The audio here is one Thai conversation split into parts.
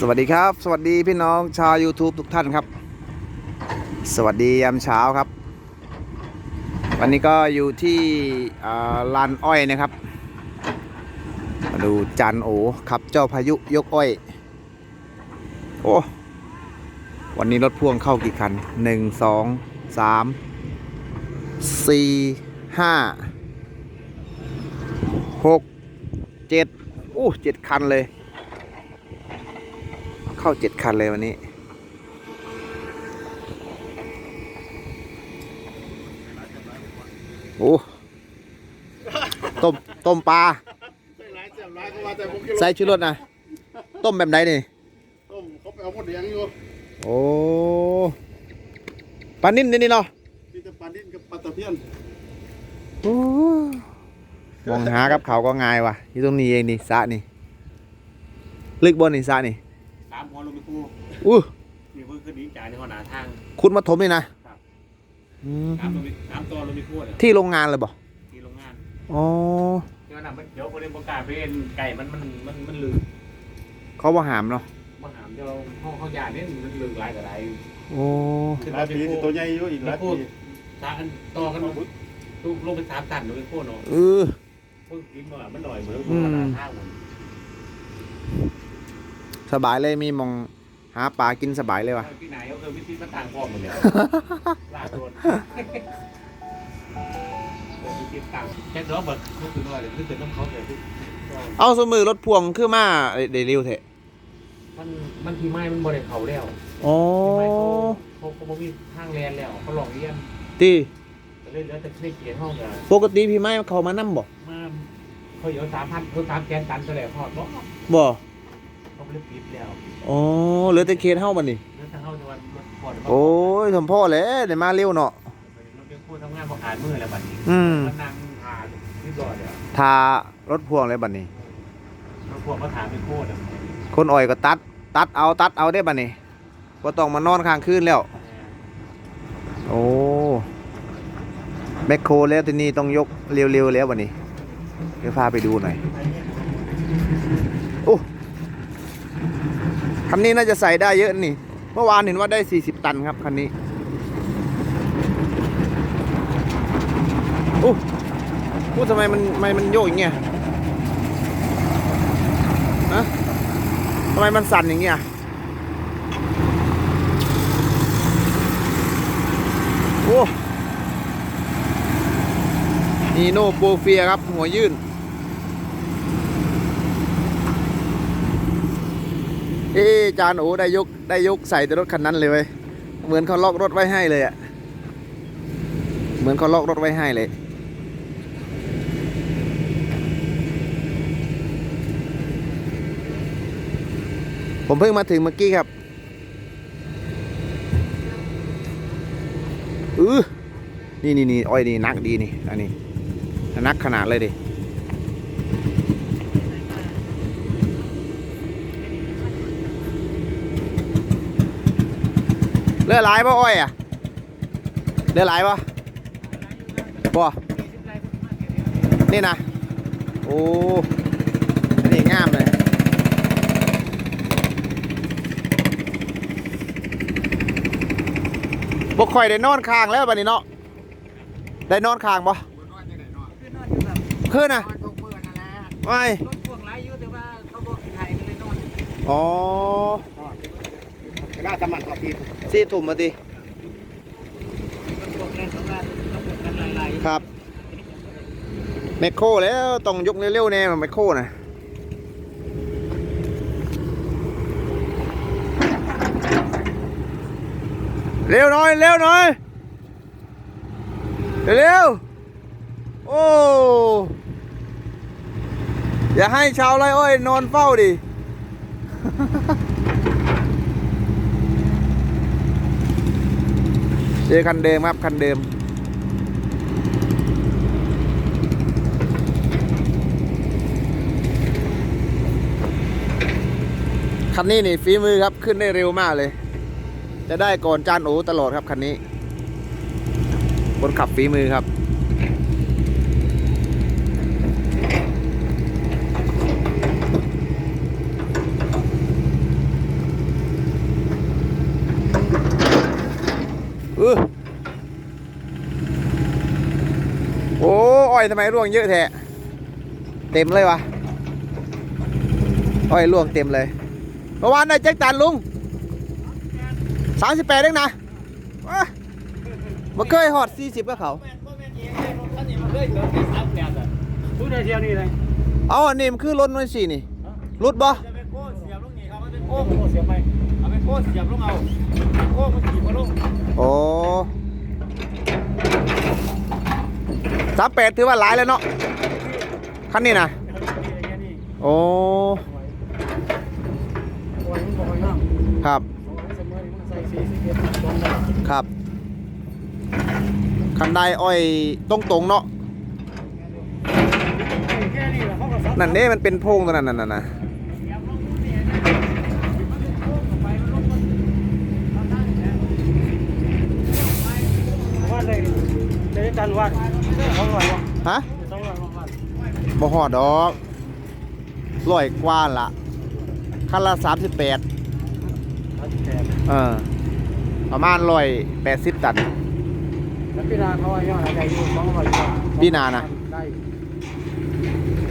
สวัสดีครับ สวัสดีพี่น้องชาว YouTube ทุกท่านครับ สวัสดียามเช้าครับ วันนี้ก็อยู่ที่ลานอ้อยนะครับ มาดูจันโอขับเจ้าพายุยกอ้อย โอ้วันนี้รถพ่วงเข้ากี่คันหนึ่งสองสามสี่ห้าหกเจ็ดโอ้เจ็ดคันเลย เข้าเจ็ดคันเลยวันนี้ โอ้ต้มต้มปลาใส่ร้ายเสียบร้ายก็ว่าแต่ผมกินใส่ชูรสนะต้มแบบไหนนี่ต้มเขาไปเอาหมดเลี้ยงอยู่โอ้ปลานิ่นนี่นี่เนาะมีแต่ปลาดิ้นกับปลาตะเพียนโอ้มองหากับเขาก็ง่ายว่ะอยู่ตรงนี้เองนี่สระนี่ ลึกบนนี่สระนี่สามหัว ลงไปคู่อู้นี่เพิ่งขึ้นนี้จ่ายในหัวหน้าทาง คุณมาถมนี่นะครับอืมน้ำลงไปน้ำตัวลงไปคู่เนี่ยที่โรงงานเลยบ่ที่โรงงานอ๋อเดี๋ยวน้ำมันเดี๋ยวคนเล่นประกาศเป็นไก่มันมันมันมันลืมเขาว่าหามเนาะมาหามเดี๋ยวห้องเขาหยาเนี่ยมันลืมหลายกับหลายโอ้ขึ้นหลายไปปีคู่ตัวใหญ่อยู่อีกหลายคู่ปีสามอันต่อกันลงลงไปสามตันลงไปคู่เนาะเออเพิ่งกินมามันหน่อยเหมือนหัวหน้าทางมัน สบายเลยมีมองหาปลากินสบายเลยว่ะที่ไหนเขาเคยวิธีมาต่างฟอมหมดเลยลาดโดนแค่ร้องแบบก็คือว่าเลยคือเป็นน้ำเขาเลยเอาสมือรถพ่วงคือมาเดริวเถอะมันมันทีไม้มันบริเขาแล้วอ๋อทีไม้เขาเขาเขาบ่มีทางแลนแล้วเขาหลอกเลี้ยงตีเลยแล้วแต่ได้เกียรห้องกันปกติพี่ไม้เขามานั่บ่มาเขาอยู่สามพันเขาสามแกนตันก็แล้วพอดบอกบ่ เขาไม่ได้ปิดแล้วอ๋อเหลือแต่เขตเฮาบัดนี้แล้วถ้าเขาจะวันรถพอดโอ้ยสมพ่อแหล้วได้มาเร็วเนาะรถเป็นผู้ทำงานประกาศมือแล้วบัดนี้อืมมันนั่งหาที่รอเดี๋ยวทารถพ่วงเลยบัดนี้รถพวกเขาถามเป็นโคตรอะคนอ่อยก็ตัด ตัดเอาตัดเอาได้บัดนี้บ่ต้องมานอนค้างคืนแล้ว โอ้แมคโครแล้วทีนี้ต้องยกเร็วๆแล้วบัดนี้เดี๋ยวพาไปดูหน่อยโอ้ คันนี้น่าจะใส่ได้เยอะนี่ เมื่อวานเห็นว่าได้ 40 ตันครับคันนี้โอ้พูดทำไมมันทำไมมันโยกอย่างเงี้ยฮะทำไมมันสั่นอย่างเงี้ยโอ้นีโน่โปรเฟียครับ หัวยื่น เอ๊จานโอ้ได้ยกได้ยกใส่แต่รถคันนั้นเลยเว้ยเหมือนเขาล็อกรถไว้ให้เลยอะเหมือนเขาล็อกรถไว้ให้เลยผมเพิ่งมาถึงเมื่อกี้ครับอือนี่นี่นี่อ้อยนี่นักดีนี่ อันนี้ นักขนาดเลยดิ เลือดหลายป่ะอ้อยอะเลือดหลายป่ะบ่นี่นะโอ้อันนี่งามเลยบ่ค่อยได้นอนค้างแล้วบัดนี้เนาะได้นอนค้างบ่คืนน่ะไม่รถพวกไรอยู่แต่ว่าเขาบอกไทยก็เลย นอนอ๋อน่าสมัครกับทีมสี่ถุ่มมาดิพวกนั้นเขาว่าเขาบอกกันหลายครับแมคโครแล้วต้องยกเร็วๆแน่แมคโครน่ะเร็วหน่อยเร็วหน่อยเร็วๆโอ้อย่าให้ชาวไร่อ้อยนอนเฝ้าดิ เจอคันเดิมครับคันเดิม คันนี้นี่ฝีมือครับขึ้นได้เร็วมากเลย จะได้ก่อนจานโอตลอดครับคันนี้ คนขับฝีมือครับ โทำไมร่วงเยอะแท้เต็มเลยวะอ้อยร่วงเต็มเลยเมื่อวานได้แจ็คตันลุงสามสิบแปดเองนะว้ามาเคยหอดสี่สิบกับเขาพูดในเที่ยวนี้เลยเอาอันนี้มันคือรถน้อยสี่นี่รุดบ่จะไปโค้เสียบลงนี่ครับมันเป็นโค้เสียบไปเอาไปโค้เสามแปดถือว่าหลายแล้วเนาะคันนี้นะโอ้ครับครับคันไดอ้อยตรงตรงเนาะนั่นเด้มันเป็นโพงตัวนั้นน่ะนะว่าเลย เลยกันว่าสองร้อยวะฮะสองร้อยว่าบ่ฮอดดอกร้อยกว่าละคันละสามสิบแปดเออประมาณร้อยแปดสิบตันแล้วพี่นาเขาว่ายอดอะไรอยู่สองร้อยกว่าพี่นานะได้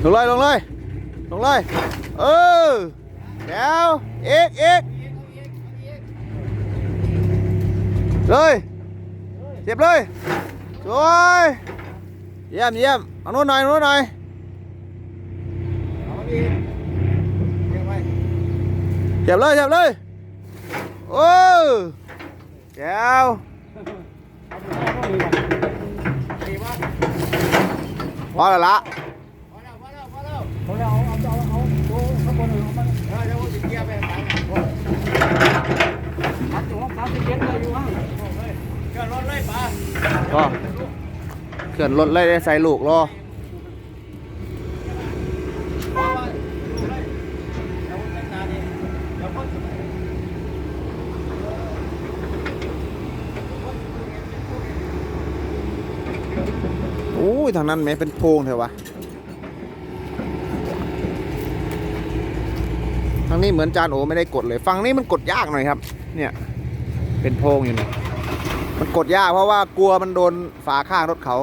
ลงเลยลงเลยลงเลยเออเดี๋ยวเอกเอกเลยเจ็บเลย สวยเยี่ยมเยี่ยมเอาโน้นหน่อยเอาโน้นหน่อยเจ็บเลยเจ็บเลยโอ้เจ้าพอแล้วละเขาเอาเอาเอาเอาเอาข้างบนเอามันเออเดี๋ยวผมจะเกียร์ไปทางอัดอยู่ห้องสามสิบเจ็ดเลยอยู่ห้างเกิด รถเลยป้าก็เขื่อนรถเลยได้ใส่ลูกรอโอ้ยทางนั้นแม้เป็นโพงเถอะวะทางนี้เหมือนจานโอไม่ได้กดเลย ฝั่งนี้มันกดยากหน่อยครับ เนี่ย เป็นโพงอยู่เนี่ย มันกดยากเพราะว่ากลัวมันโดนฝาข้างรถเขา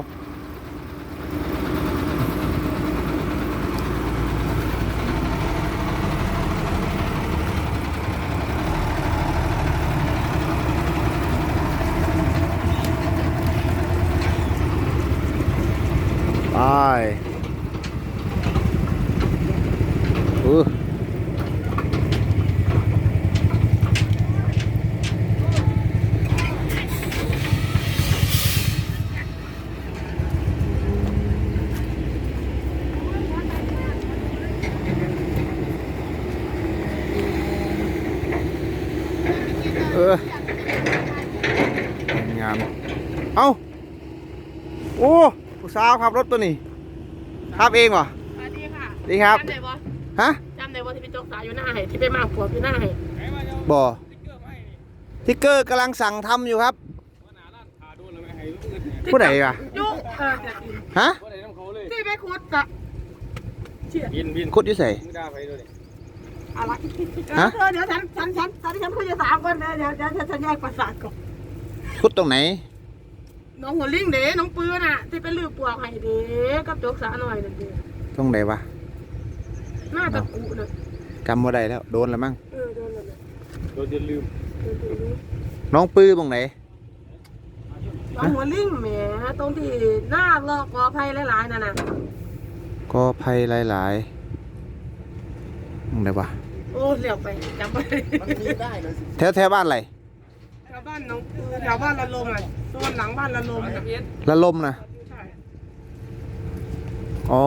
ไปอือเอองาม เอ้า โอ้ ผู้สาวขับรถตัวนี้ขับเองเหรอสวัสดีค่ะดีครับจำได้บ่ฮะจำได้บ่ที่ไปจกสายอยู่หน้าให้ที่ไปมากผัวอยู่หน้าให้บ่ทิกเกอร์กำลังสั่งทำอยู่ครับผู้ใดวะยุกเออจะกินฮะที่ไปขุดกะเชี่ยบินบินคุดอยู่ใส่มึงด่าไปด้วยอะไรฮะเออเดี๋ยวฉันฉันฉันฉันฉันคุยกับสามคนนะเดี๋ยวเดี๋ยวฉันฉันแยกประสาทก่อนคุดตรงไหน น้องหัวลิงเด้น้องปืนอะ ที่ไปลือปวกให้เด้กับจกสาหน่อยนั่นเด้ตรงไหนวะหน้าตะกุน่ะกำบ่ได้แล้ว โดนแล้วมั้งเออโดนแล้วนะโดนจะลืมโดนตัวนี้น้องปื้อตรงไหน น้องหัวลิงแหมตรงที่หน้าลอกกอไผ่หลายๆนั่นน่ะก็ภัยหลายๆตรงไหนวะโอ้เหลียวไปจำไม่ได้มันมีได้เลยสิ แถวแถวบ้านอะไรแถว บ้านน้องปืนแถวบ้านละลมอะโซนหลังบ้านละลมน่ะละลมนะใช่อ๋อ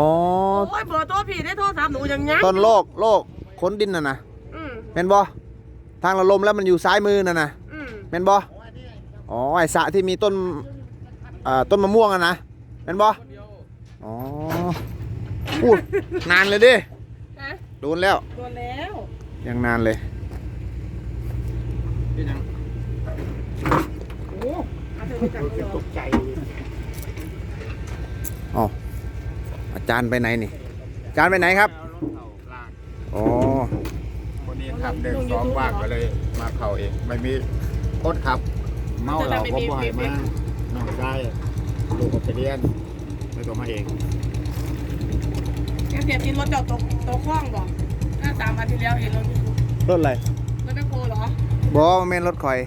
โอ้ยเบอร์ตัวพี่ได้โทรศัพท์หนูยังยังต้นโลกโลกขนดินน่ะนะอืมเป็นบ่ทางละลมแล้วมันอยู่ซ้ายมือน่ะนะอืมเป็นบ่อ๋อไอสระที่มีต้นอ่าต้นมะม่วงอะนะเป็นบ่อ๋ออู้นานเลยดินะโดนแล้ว โดนแล้ว ยังนานเลย เป็นยัง โอ้เอาเถอะไปจับเดียว ตกใจอ๋ออาจารย์ไปไหนนี่ อาจารย์ไปไหนครับอ๋อวันนี้ขับเดินซ้อมว่างก็เลยมาเข่าเอง ไม่มีคนขับ เมาเราก็บ่อยมากน้องชายลูกก็ไปเรียนแล้วก็มาเองแกเสียทีรถจอดตกตกคล้องบ่ถ้าสามอาทิตย์แล้วเห็นรถรถอะไรรถแมคโครเหรอบอมันเป็นรถคอย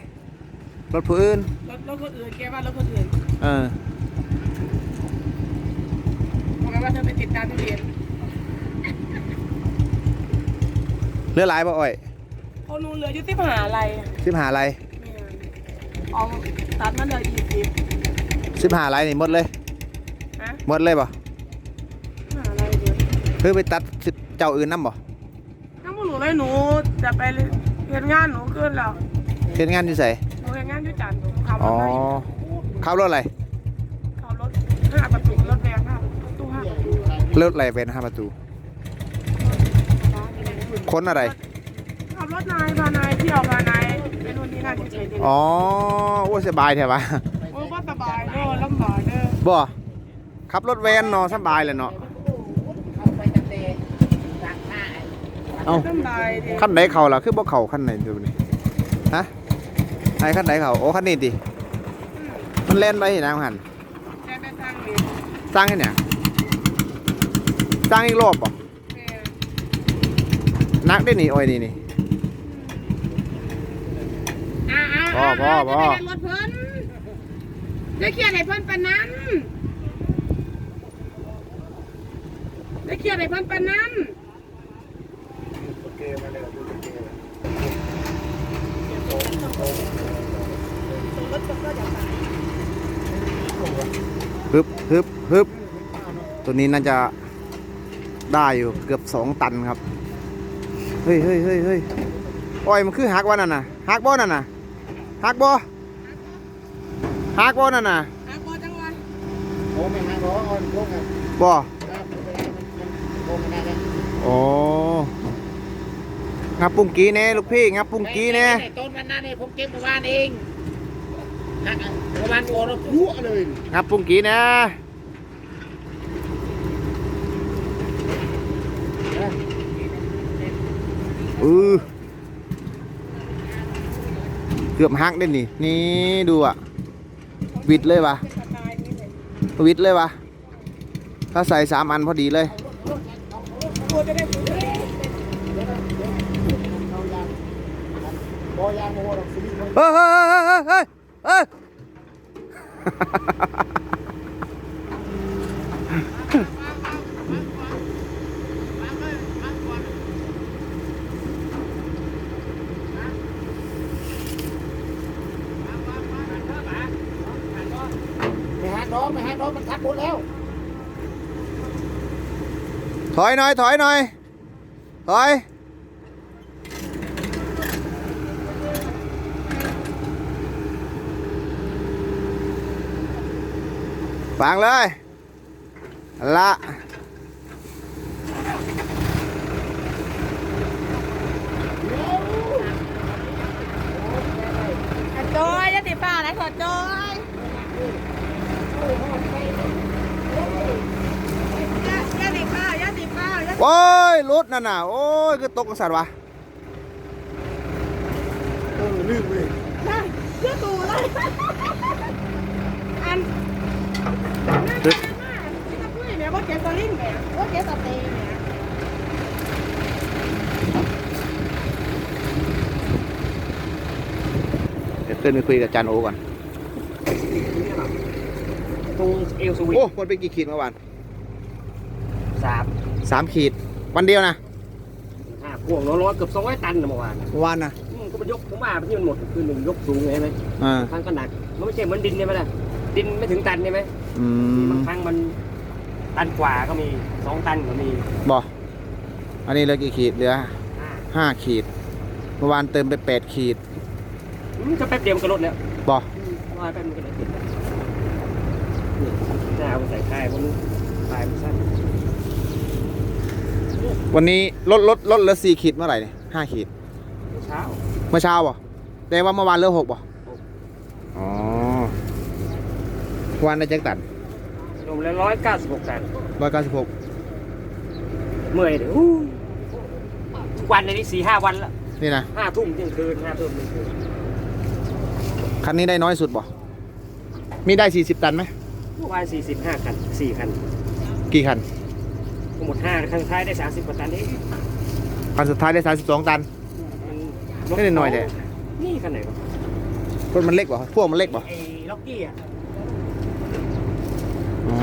รถผู้อื่นรถรถคนอื่นแกว่ารถคนอื่นเออบอกกันว่าเธอไปติดตามทุเรียนเรือหลายบ่อ้อยคนนู้นเหลืออยู่ที่มหาลัยสิบหาอะไรเอาตัดมาเหลือยี่สิบสิบหาอะไรนี่หมดเลยฮะหมดเลยบ่มหาลัยเลยเพื่อไปตัดสิเจ้าอื่นน้ำบ่ถ้าหนูเลยหนูจะไปเรียนงานหนูขึ้นแล้วเฮ็ดงานอยู่ไส อยู่จันทร์หนูขับรอ๋อถไปขับรถอะไรขับรถห้าประตูรถแดงห้าประตูห้าประตูรถอะไรเป็นห้าประตูคนอะไร ขับรถนายพานายเที่ยวพานายเป็นวันนี้น่าเฉยๆดีอ๋อโอ้สบายแท้วะโอ้ก็สบายเด้อลำบากเด้อบ่ขับรถแวนเนาะสบายเลยเนาะเอาสบายดีขั้นไหนเขาล่ะคือบ่เขาขั้นไหนดูนี่ฮะ ไอ้ขั้นไหนเขาโอ้ขั้นนี้ดิมันเล่นไปที่ไหนมันหันแกไปทางนี้สร้างให้เนี่ยสร้างอีกรอบบ่แม่นักได้นี่โอ้ยนี่นี่ อ่าอ่าพ่อพ่อพ่อ จะไปเรียนรถเพิ่นได้เครียดให้เพิ่นปานนั้นได้เครียดให้เพิ่นปานนั้น ฮึบฮึบฮึบตัวนี้น่าจะได้อยู่เกือบสองตันครับ เฮ้ยเฮ้ยเฮ้ยเฮ้ยโอ้ยมันคือหักวะนั่นน่ะหักบ่นั่นน่ะหักบ่หักบ่นั่นน่ะอะบ่จังหวะโอ้ไม่ฮักหรอกเอาโค้งอะบ่โค้งไม่ได้เลยโอ้งับปุ้งกี้แน่ลูกพี่งับปุ้งกี้แน่ต้นวันนั้นนี่ผมเก็บเมื่อวานเอง หักอะเมื่อวานโอนแล้วยั่เลยงับปุ้งกี้แน่อือเกือบหักได้นี่ นี่ดูอะ วิดเลยวะวิดเลยวะถ้าใส่สามอันพอดีเลยกลัวจะได้ปุ๋ยบอยเฮ้ย เฮ้ยเฮ้ยเฮ้ยเฮ้ยไม่หักน้องไม่หักน้องมันทับหมดแล้ วถอยหน่อยถอยหน่อยถอยฟังเลย ละจอยยาติป้านะขอจอยยาติป้ายาติป้ายาโอ้ยรถนั่นน่ะโอ้ยคือตกกระสัตว์วะเออลืมเลยป้าเชื่อตูเลยอัน ตึ๊ดมาที่ตะปุ้ยเนี่ยว่าเก็บสลิงเนี่ยว่าเก็บสเตย์เนี่ยเดี๋ยวขึ้นไปคุยกับอาจารย์โอก่อน ตรงเอลสวิตโอ้หมดไปกี่ขีดเมื่อวานสามสามขีด วันเดียวนะห้าพวงร้อยๆเกือบสองร้อยตันนะเมื่อวานเมื่อวานนะอืมก็มันยกผมว่าที่มันหมดคือหนึ่งยกสูงไงใช่ไหมอ่าบางครั้งก็หนักมันไม่ใช่เหมือนดินใช่ไหมล่ะดินไม่ถึงตันใช่ไหม อืมบางครั้งมันตันกว่าก็มีสองตันก็มีบอกอันนี้เหลือกี่ขีดเหลือห้าห้าขีด เมื่อวานเติมไปแปดขีดอืมก็แป๊บเดียวมันก็ลดแล้วบอกว่าแป๊บมันก็ลดแล้วนี่หน้าเอาไปใส่ท้ายมันท้ายมันสั้นวันนี้ลดลดลดเหลือสี่ขีดเมื่อไหร่เนี่ยห้าขีด เช้า เมื่อเช้าบ่แต่ว่าเมื่อวานเหลือหกบ่อ๋อวันได้แจ็คตัน รวมแล้วร้อยเก้าสิบหกตันร้อยเก้าสิบหกเมื่อยเดี๋ยวอู้ทุกวันในนี้สี่ห้าวันละนี่นะห้าทุ่มเที่ยงคืนห้าทุ่มเที่ยงคืนคันนี้ได้น้อยสุดบ่ มีได้สี่สิบตันไหมโอ้มื่อวานสี่สิบห้าคันสี่คัน กี่คันทั้งหมดห้าคันท้ายได้สามสิบกว่าตันเองคันสุดท้ายได้สามสิบสองตันมันไม่ได้หน่อยแหละนี่คันไหนวะรถมันเล็กป่ะพวกมันเล็กป่ะไอ้ล็อกกี้อะ อ๋อ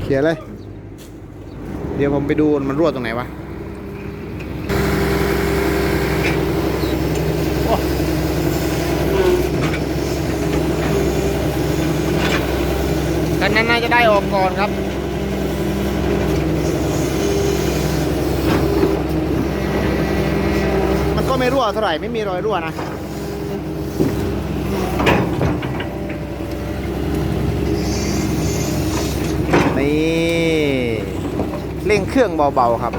เขียนเลย เดี๋ยวผมไปดูมันรั่วตรงไหนวะโอ้กันนั้นน่าจะได้ออกก่อนครับมันก็ไม่รั่วเท่าไหร่ไม่มีรอยรั่วนะ นี่เร่งเครื่องเบาๆครับ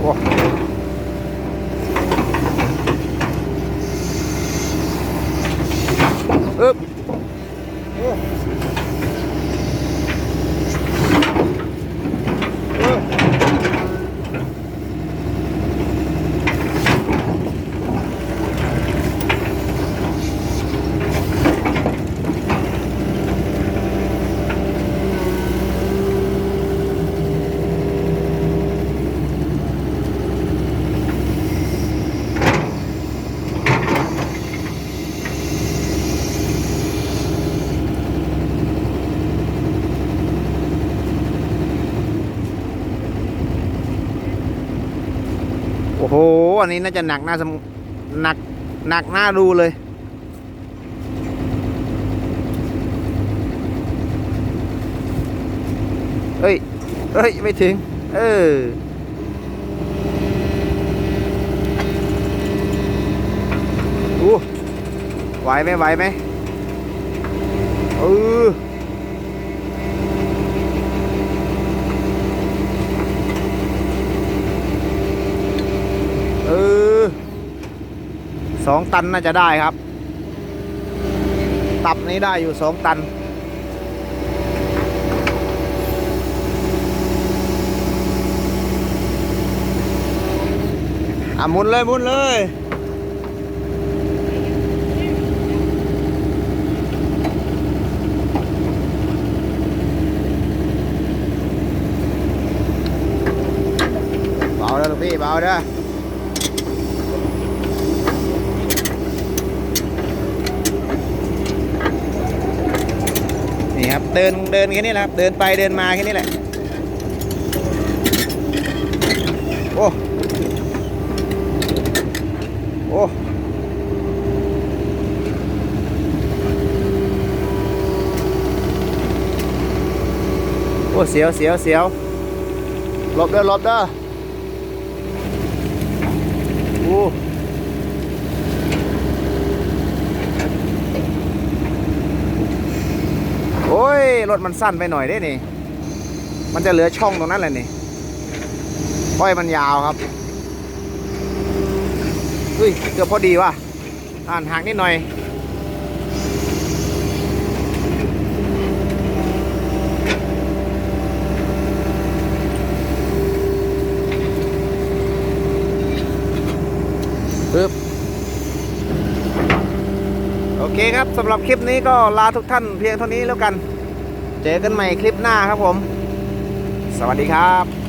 โอ้อึ๊บโอ้ อ้โห อันนี้น่าจะหนักหน้าสมหนักหนักหน้าดูเลยเอ้ยเอ้ย ไม่ถึง เออดูไหวไหมไหวไหมเออ เออ สองตันน่าจะได้ครับ ตับนี้ได้อยู่สองตัน อะมุนเลยมุนเลยเบาเด้อลูกพี่เบาเด้อ นี่ครับ เดินเดินแค่นี้แหละครับ เดินไปเดินมาแค่นี้แหละ โอ้ โอ้โอ้เสียวเสียวเสียวหลบเด้อหลบเด้อโอ้ โอ้ย รถมันสั้นไปหน่อยได้นี่ มันจะเหลือช่องตรงนั้นแหละนี่อ้อยมันยาวครับเฮ้ย เกือบพอดีว่ะ อ่านห่างนิดหน่อย ปึ๊บ โอเค ครับสำหรับคลิปนี้ก็ลาทุกท่านเพียงเท่านี้แล้วกัน เจอกันใหม่คลิปหน้าครับผม สวัสดีครับ